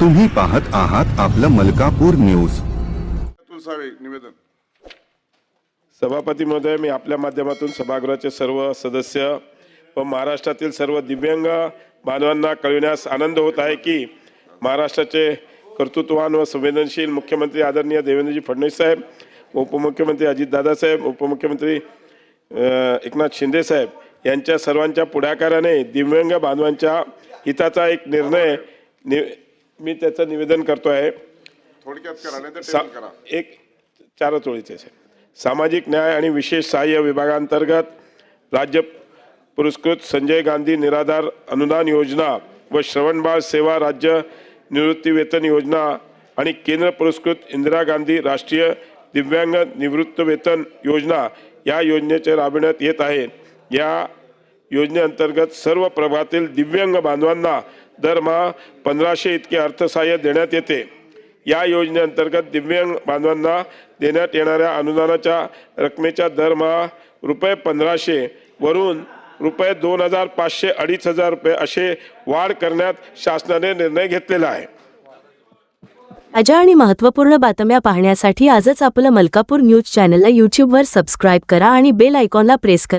तुम्ही पाहत आहात आपलं मलकापूर न्यूज. निवेदन. सभापती महोदय मी आपल्या माध्यमातून सभागृहाचे सर्व सदस्य व महाराष्ट्रातील सर्व दिव्यांग बांधवांना कळविण्यास आनंद होत आहे की महाराष्ट्राचे कर्तृत्ववान व संवेदनशील मुख्यमंत्री आदरणीय देवेंद्रजी फडणवीस साहेब उपमुख्यमंत्री अजितदादा साहेब उपमुख्यमंत्री एकनाथ शिंदे साहेब यांच्या सर्वांच्या पुढाकाराने दिव्यांग बांधवांच्या हिताचा एक निर्णय नि मी त्याचं निवेदन करतो आहे थोडक्यात करा नाही सा करा. एक चारच ओळीचे आहे. सामाजिक न्याय आणि विशेष सहाय्य विभागांतर्गत राज्य पुरस्कृत संजय गांधी निराधार अनुदान योजना व श्रवणबाळ सेवा राज्य निवृत्ती वेतन योजना आणि केंद्र पुरस्कृत इंदिरा गांधी राष्ट्रीय दिव्यांग निवृत्त वेतन योजना या योजनेचे राबविण्यात येत आहे. या योजनेअंतर्गत सर्व प्रभातील दिव्यांग बांधवांना दरमहा पंधराशे इतके अर्थसहाय्य देण्यात येते. या योजनेअंतर्गत दिव्यांग बांधवांना देण्यात येणाऱ्या अनुदानाच्या रकमेच्या दरमहा रुपये पंधराशे वरून रुपये दोन हजार पाचशे अडीच हजार रुपये असे वाढ करण्यात शासनाने निर्णय घेतलेला आहे. ताज्या आणि महत्त्वपूर्ण बातम्या पाहण्यासाठी आजच आपलं मलकापूर न्यूज चॅनलला यूट्यूबवर सबस्क्राईब करा आणि बेल आयकॉनला प्रेस करा.